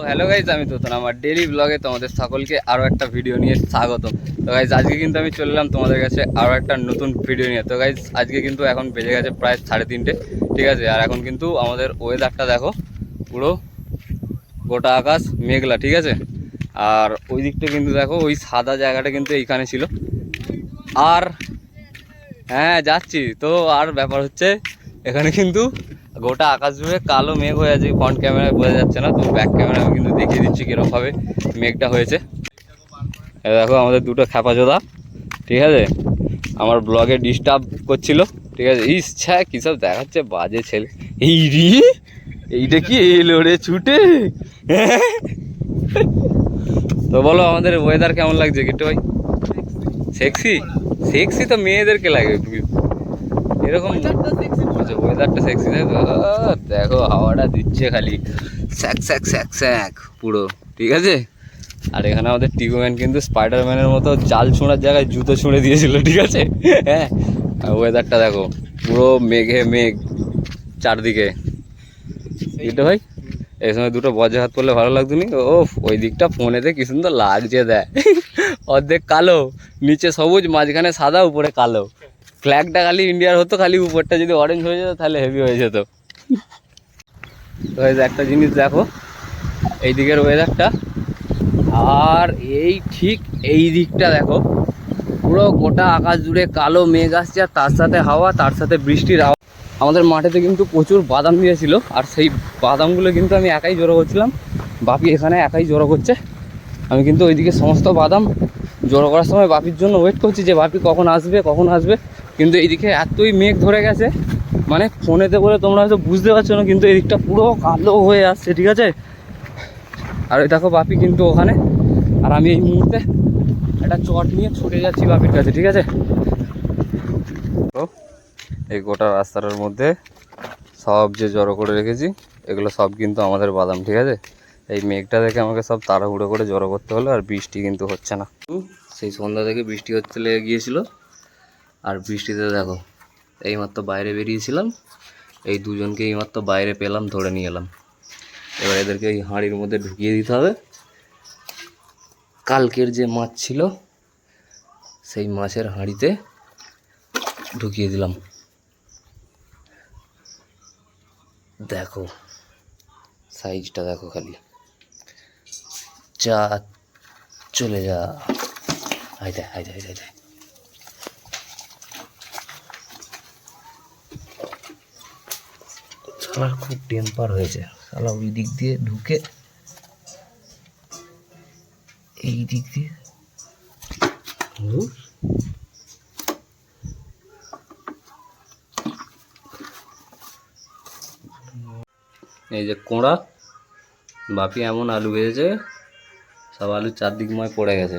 তো hello guys আমি তো আমার ডেলি ব্লগে তোমাদের সকলকে আরও একটা ভিডিও নিয়ে স্বাগত। তো গাইজ আজকে কিন্তু আমি চললাম তোমাদের কাছে আরও একটা নতুন ভিডিও নিয়ে। তো গাইজ আজকে কিন্তু এখন বেজে গেছে প্রায় সাড়ে তিনটে, ঠিক আছে? আর এখন কিন্তু আমাদের ওয়েদারটা দেখো, পুরো গোটা আকাশ মেঘলা, ঠিক আছে? আর ওই দিকটা কিন্তু দেখো, ওই সাদা জায়গাটা কিন্তু এইখানে ছিল। আর হ্যাঁ যাচ্ছি। তো আর ব্যাপার হচ্ছে, এখানে কিন্তু গোটা আকাশ জুড়ে, কালো মেঘ হয়ে আছে ফ্রন্ট ক্যামেরায় বোঝা যাচ্ছে না, তো ব্যাক ক্যামেরা আমি কিন্তু দেখিয়ে দিচ্ছি কীরকমভাবে মেঘটা হয়েছে। দেখো আমাদের দুটো খ্যাপাচোদা ঠিক আছে? আমার ব্লগে ডিস্টার্ব করছিল, ঠিক আছে? ইস ইচ্ছা কী সব দেখাচ্ছে, বাজে ছেলে। এই রি, এইটা কি এলো রে, ছুটে? তো বলো, আমাদের ওয়েদার কেমন লাগছে, কিট্টু ভাই? সেক্সি সেক্সি তো মেয়েদেরকে লাগে এরকম ওয়েদারটা সেক্সি দেখো আহ, দেখো হাওয়াটা দিচ্ছে খালি। স্যাক স্যাক স্যাক স্যাক পুরো ঠিক আছে? আর এখানে আমাদের টিউম্যান কিন্তু স্পাইডারম্যানের মতো জাল ছোঁড়ার জায়গায় জুতো ছুঁড়ে দিয়েছিল ঠিক আছে? হ্যাঁ? ওয়েদারটা দেখো পুরো মেঘে মেঘ চারদিকে। এটা ভাই এই সময় দুটো বজ্র হাত পড়লে ভালো লাগতো নি? ও ওই দিকটা ফোনেতে কি সুন্দর লাগছে দেয় অর্ধেক কালো নিচে সবুজ মাঝখানে সাদা উপরে কালো। ফ্ল্যাগটা খালি ইন্ডিয়ার হতো, খালি উপরটা যদি অরেঞ্জ হয়ে যেত, তাহলে হেভি হয়ে যেত। একটা জিনিস দেখো, এই দিকের ওয়েদারটা আর এই ঠিক এই দিকটা দেখো, পুরো গোটা আকাশ জুড়ে কালো মেঘ আসছে, আর তার সাথে হাওয়া, তার সাথে বৃষ্টির আওয়া আমাদের মাঠেতে কিন্তু প্রচুর বাদাম দিয়েছিল আর সেই বাদামগুলো কিন্তু আমি একাই জড়ো করছিলাম। বাপি এখানে একাই জড়ো করছে। আমি কিন্তু ওইদিকে সমস্ত বাদাম জড়ো করার সময় বাপির জন্য ওয়েট করছি যে বাপি কখন আসবে কখন আসবে। কিন্তু এইদিকে এতই মেঘ ধরে গেছে মানে ফোনেতে বলে তোমরা হয়তো বুঝতে পারছ না, কিন্তু এদিকটা পুরো কালো হয়ে আসছে, ঠিক আছে? আর দেখো বাপি কিন্তু ওখানে। আর আমি এই মুহূর্তে একটা চট নিয়ে ছুটে যাচ্ছি বাপির কাছে, ঠিক আছে? তো এই গোটা রাস্তাটার মধ্যে সব যে জড়ো করে রেখেছি, এগুলো সব কিন্তু আমাদের বাদাম, ঠিক আছে? এই মেঘটা দেখে আমাকে সব তাড়াহুড়ো করে জড়ো করতে হলো আর বৃষ্টি কিন্তু হচ্ছে না। সেই সন্ধ্যা থেকে বৃষ্টি হতে লেগে গিয়েছিল। আর বৃষ্টিতে দেখো, এইমাত্র বাইরে বেরিয়েছিলাম। এই দুজনকে এইমাত্র বাইরে পেলাম, ধরে নিয়ে এলাম। এবার এদেরকে এই হাঁড়ির মধ্যে ঢুকিয়ে দিতে হবে। কালকের যে মাছ ছিল, সেই মাছের হাঁড়িতে ঢুকিয়ে দিলাম। দেখো সাইজটা দেখো খালি। যা চলে যা। হাই দেয় হাই দেয় হাই দেয় শালার খুব টেম্পার হয়েছে। শালা ওই দিক দিয়ে ঢুকে এই দিক দিয়ে। এই যে কোঁড়া, বাপি এমন আলু ভেজেছে। সব আলু চারদিকময় পড়ে গেছে।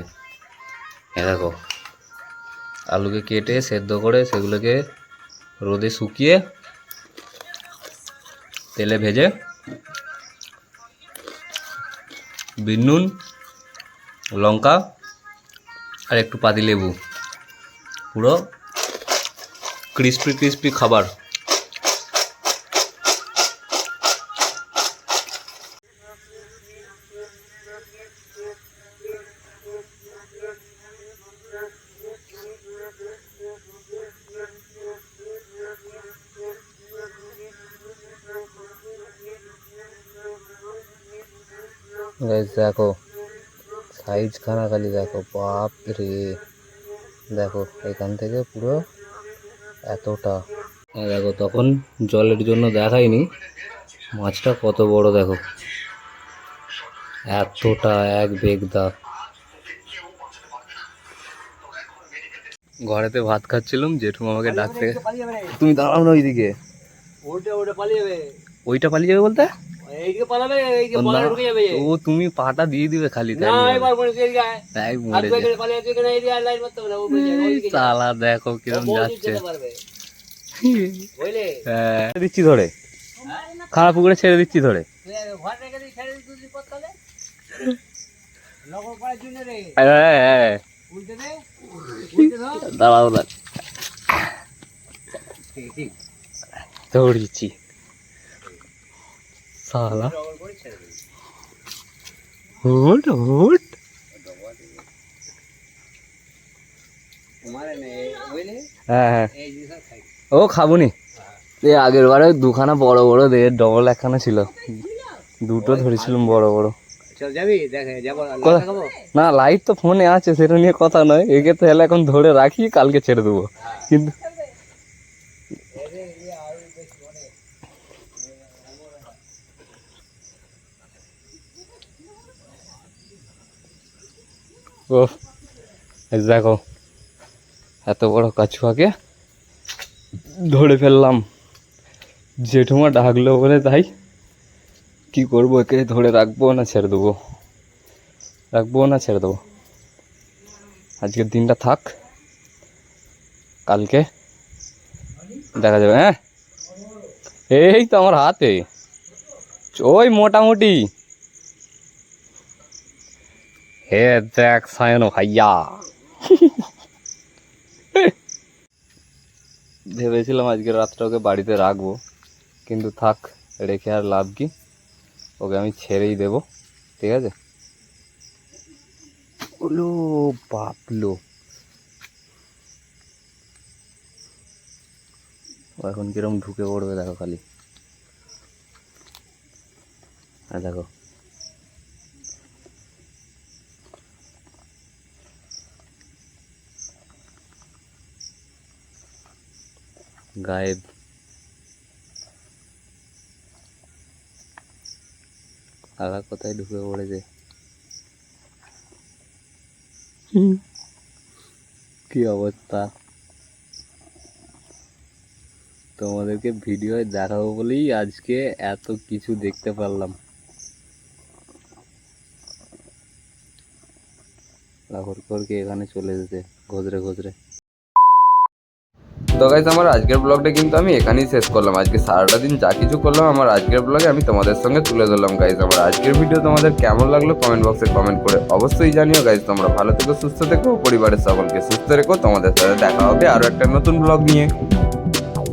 দেখো, আলুকে কেটে সেদ্ধ করে সেগুলোকে রোদে শুকিয়ে তেলে ভেজে বিনুন লঙ্কা আর একটু পাতি লেবু। পুরো ক্রিস্পি ক্রিস্পি খাবার। দেখো সাইজ খানা খালি দেখো বাপ রে দেখো এখান থেকে পুরো এতটা। দেখো তখন জলের জন্য দেখায়নি মাছটা কত বড় দেখো। এতটা এক বেগদা। ঘরেতে ভাত খাচ্ছিলাম জেঠু আমাকে ডাকতে। তুমি দাঁড়াও না ওইদিকে। ওইটা পালিয়ে যাবে বলতে? এইদিকে পালাবে এইদিকে ও বলা না, ঢুকে যাবে ও তুমি পাটা দিয়ে দিবে খালি তাই না বলে। এবার করে যায়। তাই মরে যায়। পালিয়ে যাচ্ছে কেন এইদিকে লাইন মারতে হবে ও ওইদিকে সালা দেখো ও কিরম যাচ্ছে। বুঝলে? হ্যাঁ। দিচ্ছি ধরে। খারাপ পুকুরে ছেড়ে দিচ্ছি ধরে। ঘর রেখে দিই ছেড়ে দিই দুদিন পর তাহলে। লগর করার জন্য রে। হ্যাঁ হ্যাঁ উল্টে দে উল্টে ধর দাঁড়াও না ঠিক ঠিক। দৌড়িচ্ছি সালা লগর করে ছেড়ে দিই হুট হুট তোমারে নে বুঝলি হ্যাঁ হ্যাঁ এই জিনিস খাই ও খাবুনি। এই আগের বারে দুখানা বড় বড় দিয়ে ডবল একখানা ছিল। দুটো ধরেছিলাম বড় বড়। চল যাবি? দেখে যাব। কোথায়? খাব না লাইট তো ফোনে আছে সেটা নিয়ে কথা নয়। একে তো হেলে এখন ধরে রাখি কালকে ছেড়ে দেবো। কিন্তু ও দেখো, এত বড় কাছুয়াকে ধরে ফেললাম। জেঠুমা ডাকলো বলে, তাই? কি করব, একে ধরে রাখব না ছেড়ে দেবো? রাখব না ছেড়ে দেবো? আজকের দিনটা থাক। কালকে দেখা যাবে হ্যাঁ? এই তো আমার হাতে। ওই মোটামুটি। হে দেখ সায়ন ভাইয়া ভেবেছিলাম আজকে রাতটা ওকে বাড়িতে রাখব কিন্তু থাক রেখে আর লাভ কি? ওকে আমি ছেড়েই দেবো ঠিক আছে? ওলো বাপলো ও এখন কিরম ঢুকে পড়বে দেখো খালি। হ্যাঁ দেখো। গায়েব। আগা কোথায় ঢুকে পড়েছে? কি অবস্থা? তোমাদেরকে ভিডিও দেখাবো বলেই আজকে এত কিছু দেখতে পারলাম। লাহোর করকে এখানে চলে যেতে গজরে গজরে তো গাইজ আমার আজকের ব্লগটা কিন্তু আমি এখানেই শেষ করলাম। আজকে সারাটা দিন যা কিছু করলাম, আমার আজকের ব্লগে আমি তোমাদের সঙ্গে তুলে ধরলাম। গাইজ আমার আজকের ভিডিও তোমাদের কেমন লাগল কমেন্ট বক্সে কমেন্ট করে অবশ্যই জানিও। গাইজ তোমরা ভালো থেকো, সুস্থ থেকো, পরিবারের সকলকে সুস্থ রেখো। তোমাদের সাথে দেখা হবে আরও একটা নতুন ব্লগ নিয়ে।